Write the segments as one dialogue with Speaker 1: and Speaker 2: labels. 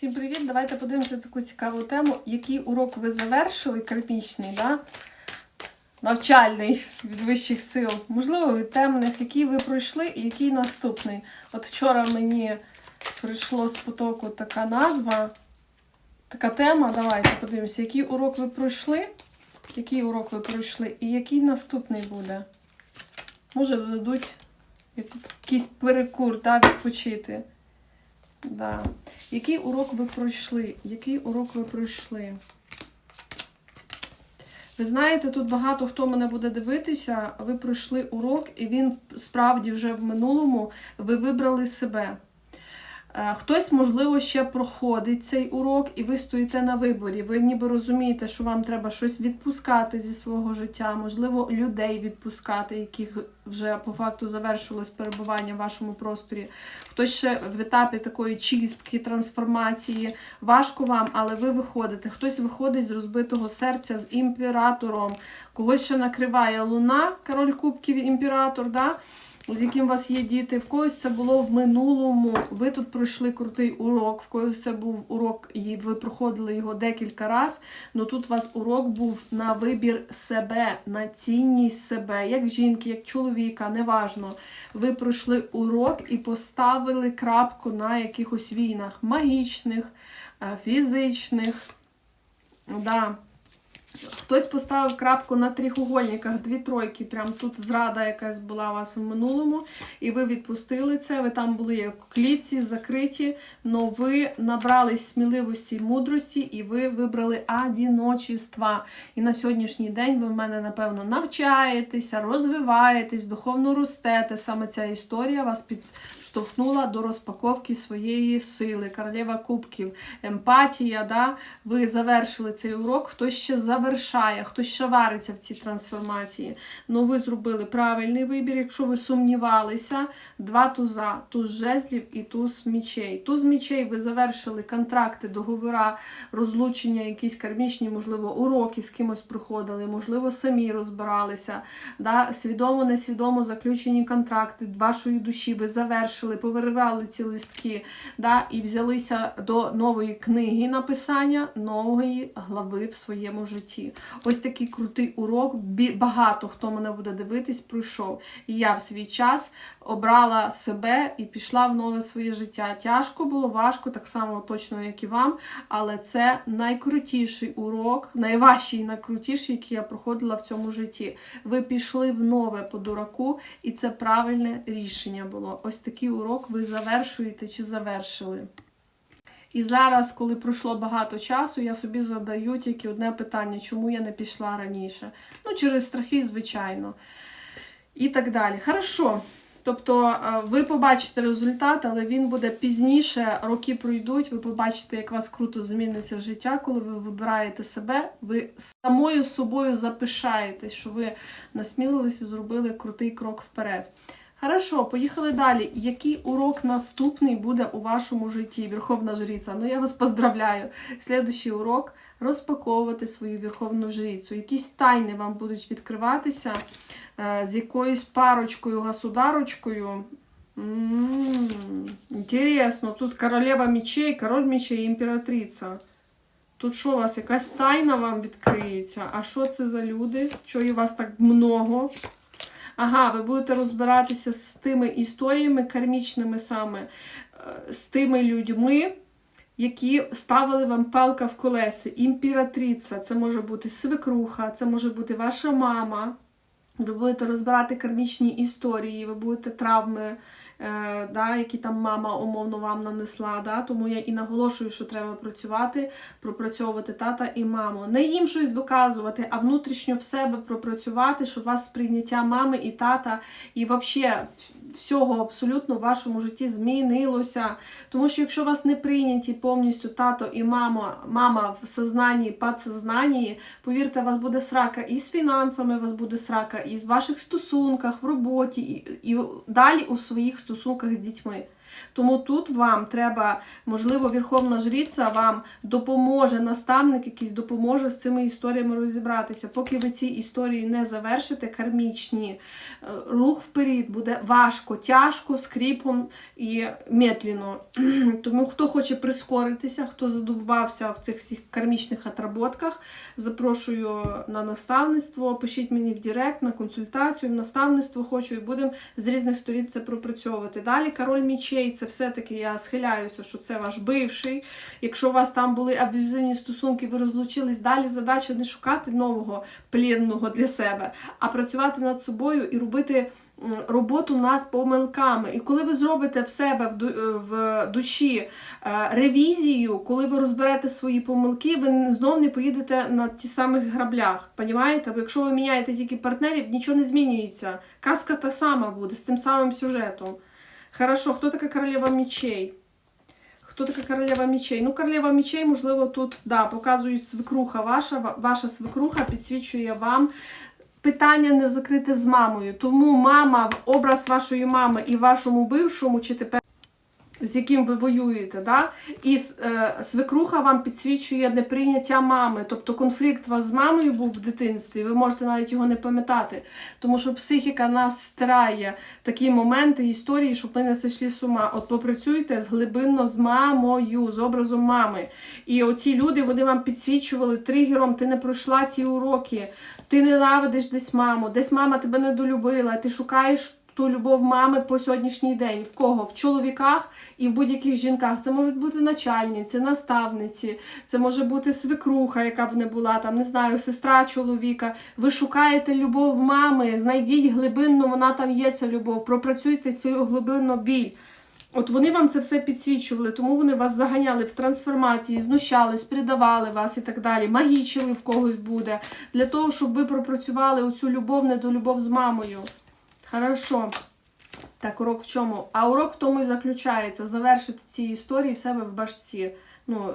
Speaker 1: Всім привіт! Давайте подивимося таку цікаву тему. Який урок ви завершили кармічний, да? навчальний від вищих сил, можливо, від темних, який ви пройшли і який наступний. От вчора мені прийшло з потоку така назва, така тема. Давайте подивимося, який урок ви пройшли, який урок ви пройшли і який наступний буде. Може, дадуть якийсь перекур, да, відпочити. Да. Який урок ви пройшли? Який урок ви пройшли? Ви знаєте, тут багато хто мене буде дивитися, ви пройшли урок, і він справді вже в минулому ви вибрали себе. Е, Хтось, можливо, ще проходить цей урок, і ви стоїте на виборі. Ви ніби розумієте, що вам треба щось відпускати зі свого життя, можливо, людей відпускати, яких вже по факту завершилось перебування в вашому просторі. Хтось ще в етапі такої чистки, трансформації. Важко вам, але ви виходите. Хтось виходить з розбитого серця, з імператором, когось ще накриває луна, король кубків, імператор. да? З яким у вас є діти, в когось це було в минулому. Ви тут пройшли крутий урок, в когось це був урок, і ви проходили його декілька разів. Ну тут у вас урок був на вибір себе, на цінність себе, як жінки, як чоловіка, неважно. Ви пройшли урок і поставили крапку на якихось війнах магічних, е, фізичних. Да. Хтось поставив крапку на трихугольниках, дві тройки. Прям тут зрада якась була у вас в минулому, і ви відпустили це. Ви там були як клітці, закриті, але ви набрались сміливості і мудрості, і ви вибрали одіночества. І на сьогоднішній день ви в мене, напевно, навчаєтеся, розвиваєтесь, духовно ростете. Саме ця історія вас підштовхнула до розпаковки своєї сили, королева кубків, емпатія. Да? Ви завершили цей урок, хтось ще завершає, хтось ще вариться в цій трансформації. Ну, ви зробили правильний вибір, якщо ви сумнівалися. Два туза, туз жезлів і туз мічей. Туз мічей ви завершили контракти, договора, розлучення, якісь кармічні, можливо, уроки з кимось проходили, можливо, самі розбиралися. Да? Свідомо, несвідомо заключені контракти вашої душі, ви завершили, повиривали ці листки да? і взялися до нової книги написання, нової глави в своєму житті. Ось такий крутий урок. Багато хто мене буде дивитись, пройшов. І я в свій час обрала себе і пішла в нове своє життя. Тяжко було, важко, так само точно, як і вам. Але це найкрутіший урок, найважчий і найкрутіший, який я проходила в цьому житті. Ви пішли в нове по дураку, і це правильне рішення було. Ось такий урок ви завершуєте чи завершили. І зараз, коли пройшло багато часу, я собі задаю тільки одне питання, чому я не пішла раніше. Ну, через страхи, звичайно. І так далі. Хорошо. Тобто е, ви побачите результат, але він буде пізніше, роки пройдуть, ви побачите, як у вас круто зміниться життя, коли ви вибираєте себе, ви самою собою запишаєтесь, що ви насмілилися і зробили крутий крок вперед. Хорошо, поїхали далі. Який урок наступний буде у вашому житті, Верховна Жриця? Ну, я вас поздравляю. Слідуючий урок розпаковувати свою Верховну Жрицю. Якісь тайни вам будуть відкриватися е, з якоюсь парочкою, государочкою. Інтересно, тут королева мечей, король мечей імператриця. Тут що у вас, якась тайна вам відкриється? А що це за люди? Що і вас так много? Ага, ви будете розбиратися з тими історіями кармічними саме, е, з тими людьми, які ставили вам палка в колесі. Імператриця, це може бути свекруха, це може бути ваша мама. Ви будете розбирати кармічні історії, ви будете травми, е, да, які там мама умовно вам нанесла. Да? Тому я і наголошую, що треба працювати, пропрацьовувати тата і маму. Не їм щось доказувати, а внутрішньо в себе пропрацювати, щоб у вас сприйняття мами і тата, і взагалі всього абсолютно в вашому житті змінилося. Тому що якщо вас не прийняті повністю тато і мама, мама в сознанні, підсознанні, повірте, у вас буде срака і з фінансами, у вас буде срака і в ваших стосунках, в роботі, і, і далі у своїх стосунках з дітьми. Тому тут вам треба, можливо, Верховна Жриця вам допоможе, наставник якийсь допоможе з цими історіями розібратися. Поки ви ці історії не завершите, кармічні, е, рух вперед буде важко, тяжко, скріпом і медленно. Тому хто хоче прискоритися, хто задовбався в цих всіх кармічних отработках, запрошую на наставництво. Пишіть мені в Директ, на консультацію, в наставництво хочу і будемо з різних сторін це пропрацьовувати. Далі король мічей, це все-таки я схиляюся, що це ваш бивший. Якщо у вас там були аб'юзивні стосунки, ви розлучились, далі задача не шукати нового плінного для себе, а працювати над собою і робити. Роботу над помилками. І коли ви зробите в себе в е, душі е, ревізію, коли ви розберете свої помилки, ви знов не поїдете на ті самих граблях. Понімаєте? Бо якщо ви міняєте тільки партнерів, нічого не змінюється. Казка та сама буде з тим самим сюжетом. Хорошо, хто така королева мечей? Хто така королева мечей? Ну, королева мечей, можливо, тут да, показують свекруха ваша. Ваша свекруха підсвічує вам питання не закрите з мамою. Тому мама, образ вашої мами і вашому бившому, чи тепер з яким ви воюєте, да? і е, свекруха вам підсвічує неприйняття мами. Тобто конфлікт вас з мамою був в дитинстві, ви можете навіть його не пам'ятати. Тому що психіка нас стирає такі моменти, історії, щоб ми не сійшли з ума. От попрацюйте глибинно з мамою, з образом мами. І оці люди вони вам підсвічували тригером, ти не пройшла ці уроки, ти ненавидиш десь маму, десь мама тебе недолюбила, ти шукаєш ту любов мами по сьогоднішній день. В кого? В чоловіках і в будь-яких жінках. Це можуть бути начальниці, наставниці, це може бути свекруха, яка б не була, там, не знаю, сестра чоловіка. Ви шукаєте любов мами, знайдіть глибинно, вона там є, ця любов. Пропрацюйте цю глибинну біль. От вони вам це все підсвічували, тому вони вас заганяли в трансформації, знущались, придавали вас і так далі, магічили в когось буде, для того, щоб ви пропрацювали оцю любов, недолюбов з мамою. Хорошо. Так, урок в чому? А урок в тому і заключається завершити ці історії в себе в башці. Ну,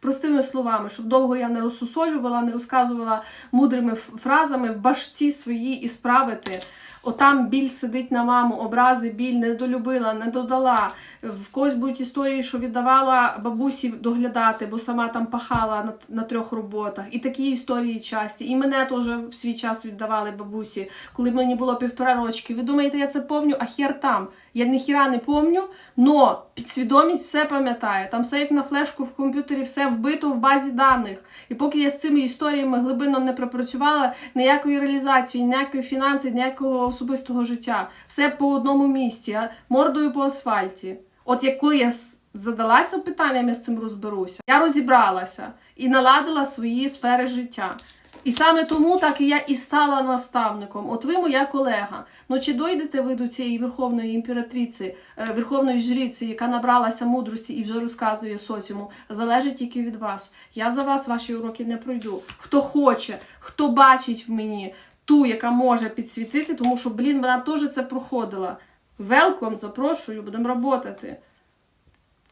Speaker 1: простими словами, щоб довго я не розсусолювала, не розказувала мудрими фразами в башці своїй і справити. Отам біль сидить на маму, образи, біль не долюбила, не додала. В когось будуть історії, що віддавала бабусі доглядати, бо сама там пахала на, на трьох роботах. І такі історії часті. І мене теж в свій час віддавали бабусі, коли мені було півтора рочки. Ви думаєте, я це помню, а хер там. Я ніхіра не помню, но підсвідомість все пам'ятає. Там все як на флешку в комп'ютері, все вбито в базі даних. І поки я з цими історіями глибинно не пропрацювала, ніякої реалізації, ніякої фінансів, ніякого особистого життя. Все по одному місці, мордою по асфальті. От як коли я задалася питанням, я з цим розберуся. Я розібралася і наладила свої сфери життя. І саме тому так і я і стала наставником. От ви моя колега. Ну чи дойдете ви до цієї верховної імператриці, е, верховної жриці, яка набралася мудрості і вже розказує соціуму, залежить тільки від вас. Я за вас ваші уроки не пройду. Хто хоче, хто бачить в мені ту, яка може підсвітити, тому що, блін, вона теж це проходила. Велком, запрошую, будемо працювати.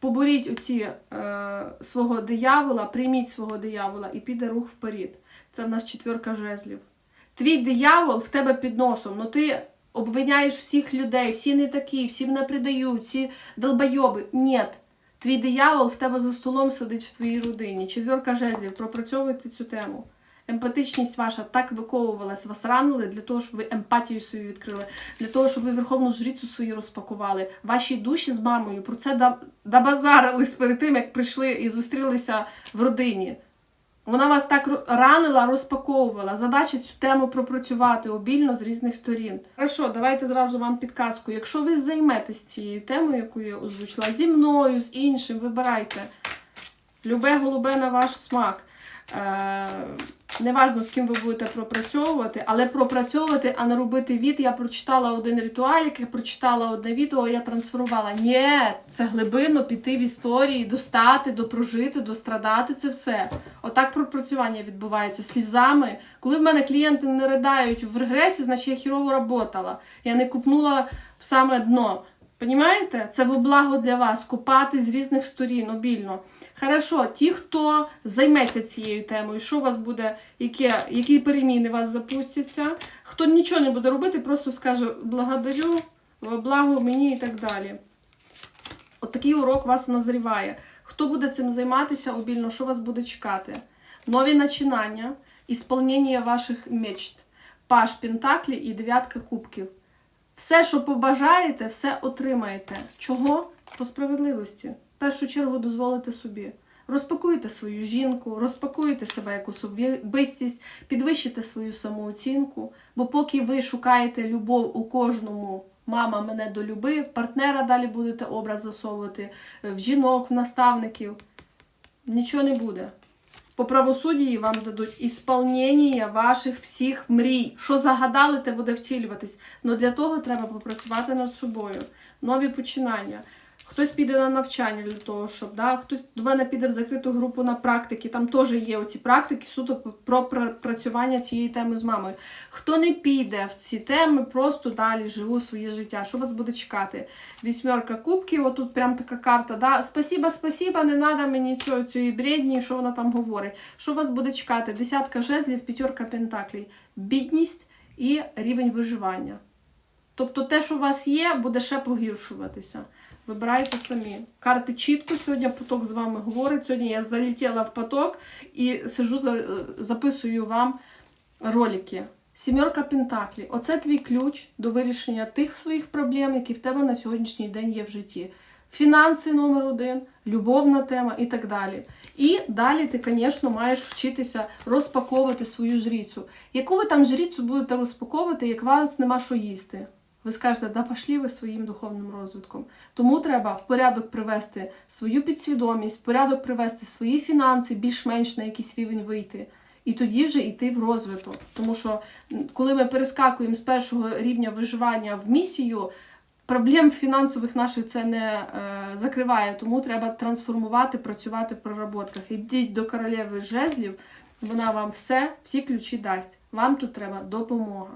Speaker 1: Поборіть оці е, свого диявола, прийміть свого диявола і піде рух вперед. Це в нас четвірка жезлів. Твій диявол в тебе під носом, ну ти обвиняєш всіх людей, всі не такі, всі мене придають, всі долбойоби. Ні. Твій диявол в тебе за столом сидить в твоїй родині. Четвірка жезлів, пропрацьовуйте цю тему. Емпатичність ваша так виковувалась, вас ранили для того, щоб ви емпатію свою відкрили, для того, щоб ви верховну жрицю свою розпакували. Ваші душі з мамою про це да- добазарились перед тим, як прийшли і зустрілися в родині. Вона вас так ранила, розпаковувала. Задача цю тему пропрацювати обільно з різних сторін. Хорошо, давайте зразу вам підказку. Якщо ви займетесь цією темою, яку я озвучила, зі мною, з іншим, вибирайте. Любе голубе на ваш смак. Е, неважно, з ким ви будете пропрацьовувати, але пропрацьовувати, а не робити від. Я прочитала один ритуалік, я прочитала одне відео, я трансформувала. Ні, це глибинно піти в історії, достати, допрожити, дострадати це все. Отак пропрацювання відбувається слізами. Коли в мене клієнти не riдають в регресі, значить я хірово работала. Я не купнула в саме дно. Понімаєте? Це во благо для вас купати з різних сторін обільно. Хорошо, ті, хто займеться цією темою, що у вас буде, яке, які переміни у вас запустяться, хто нічого не буде робити, просто скаже благодарю, благо мені і так далі. От такий урок вас назріває. Хто буде цим займатися обільно, що вас буде чекати? Нові начинання, ісполнення ваших мечт, паш Пентаклі і дев'ятка кубків. Все, що побажаєте, все отримаєте. Чого? По справедливості. В першу чергу дозволите собі. Розпакуйте свою жінку, розпакуйте себе як особистість, підвищите свою самооцінку. Бо поки ви шукаєте любов у кожному, мама мене долюбив, партнера далі будете образ засовувати, в жінок, в наставників, нічого не буде. По правосуддії вам дадуть ісполнення ваших всіх мрій. Що загадали, те буде втілюватись. Но для того треба попрацювати над собою. Нові починання. Хтось піде на навчання для того, щоб да, хтось до мене піде в закриту групу на практики. Там теж є оці практики суто про працювання цієї теми з мамою. Хто не піде в ці теми, просто далі живу своє життя. Що вас буде чекати? Вісьмерка кубків, отут прям така карта. Да? Спасіба, спасіба, не треба мені цього, цієї бредні, що вона там говорить. Що вас буде чекати? Десятка жезлів, п'ятерка пентаклей, бідність і рівень виживання. Тобто те, що у вас є, буде ще погіршуватися. Вибирайте самі. Карти чітко сьогодні поток з вами говорить. Сьогодні я залетіла в поток і сижу, записую вам ролики. Сімерка Пентаклі. Оце твій ключ до вирішення тих своїх проблем, які в тебе на сьогоднішній день є в житті. Фінанси номер один, любовна тема і так далі. І далі ти, звісно, маєш вчитися розпаковувати свою жріцю. Яку ви там жріцю будете розпаковувати, як вас нема що їсти? Ви скажете, да пошли ви своїм духовним розвитком. Тому треба в порядок привести свою підсвідомість, в порядок привести свої фінанси, більш-менш на якийсь рівень вийти. І тоді вже йти в розвиток. Тому що коли ми перескакуємо з першого рівня виживання в місію, проблем фінансових наших це не е, закриває. Тому треба трансформувати, працювати в проработках. Ідіть до королеви жезлів, вона вам все, всі ключі дасть. Вам тут треба допомога.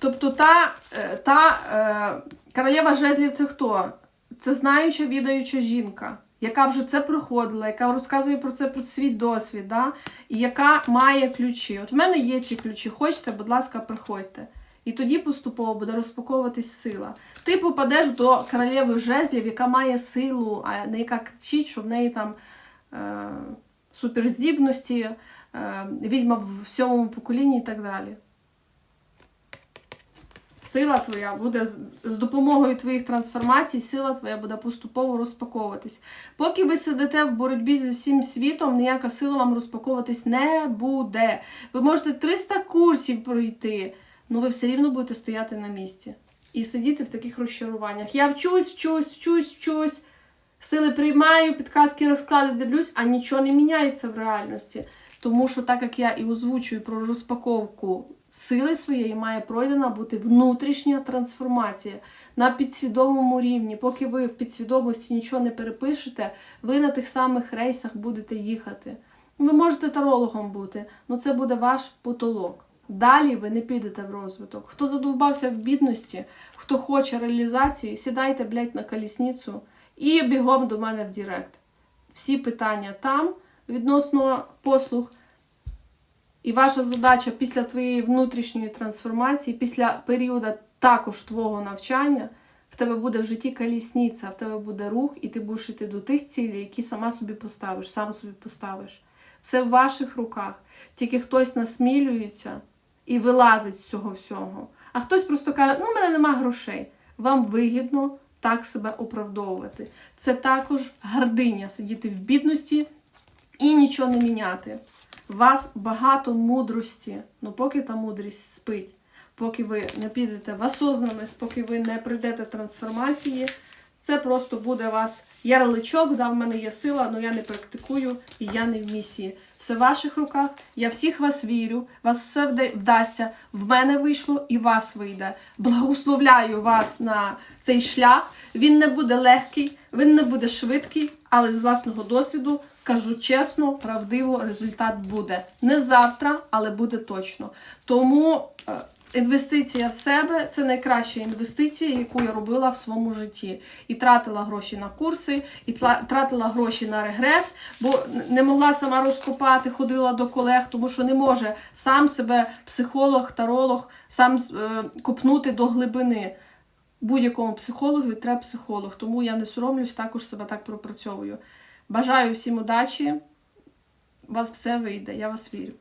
Speaker 1: Тобто та, е, та е, королева жезлів це хто? Це знаюча, відаюча жінка, яка вже це проходила, яка розказує про це про свій досвід, да? і яка має ключі. От в мене є ці ключі. Хочете, будь ласка, приходьте. І тоді поступово буде розпаковуватись сила. Ти попадеш до королеви жезлів, яка має силу, а не яка кричить, що в неї там е, суперздібності, е, відьма в сьомому поколінні і так далі. Сила твоя буде з- з допомогою твоїх трансформацій, сила твоя буде поступово розпаковуватись. Поки ви сидите в боротьбі зі всім світом, ніяка сила вам розпаковуватись не буде. Ви можете 300 курсів пройти, але ви все рівно будете стояти на місці і сидіти в таких розчаруваннях. Я вчусь, вчусь, вчусь, вчусь. Сили приймаю, підказки розклади дивлюсь, а нічого не міняється в реальності. Тому що, так як я і озвучую про розпаковку сили своєї, має пройдена бути внутрішня трансформація на підсвідомому рівні. Поки ви в підсвідомості нічого не перепишете, ви на тих самих рейсах будете їхати. Ви можете тарологом бути, але це буде ваш потолок. Далі ви не підете в розвиток. Хто задовбався в бідності, хто хоче реалізації, сідайте, блядь, на колісницю і бігом до мене в Директ. Всі питання там відносно послуг. І ваша задача після твоєї внутрішньої трансформації, після періоду також твого навчання, в тебе буде в житті колісниця, в тебе буде рух, і ти будеш йти до тих цілей, які сама собі поставиш, сам собі поставиш. Все в ваших руках. Тільки хтось насмілюється і вилазить з цього всього. А хтось просто каже, ну, в мене нема грошей. Вам вигідно так себе оправдовувати. Це також гординя сидіти в бідності і нічого не міняти. Вас багато мудрості, ну поки та мудрість спить, поки ви не підете в осознаність, поки ви не прийдете трансформації, це просто буде у вас ярличок, да, в мене є сила, але я не практикую і я не в місії. Все в ваших руках, я всіх вас вірю, вас все вдасться, в мене вийшло і вас вийде. Благословляю вас на цей шлях. Він не буде легкий, він не буде швидкий, але з власного досвіду кажу чесно, правдиво, результат буде. Не завтра, але буде точно. Тому е, інвестиція в себе це найкраща інвестиція, яку я робила в своєму житті. І тратила гроші на курси, і тратила гроші на регрес, бо не могла сама розкопати, ходила до колег, тому що не може сам себе психолог, таролог, сам е, копнути до глибини. будь-якому психологу треба психолог, тому я не соромлюсь, також себе так пропрацьовую. Бажаю всім удачі, у вас все вийде, я вас вірю.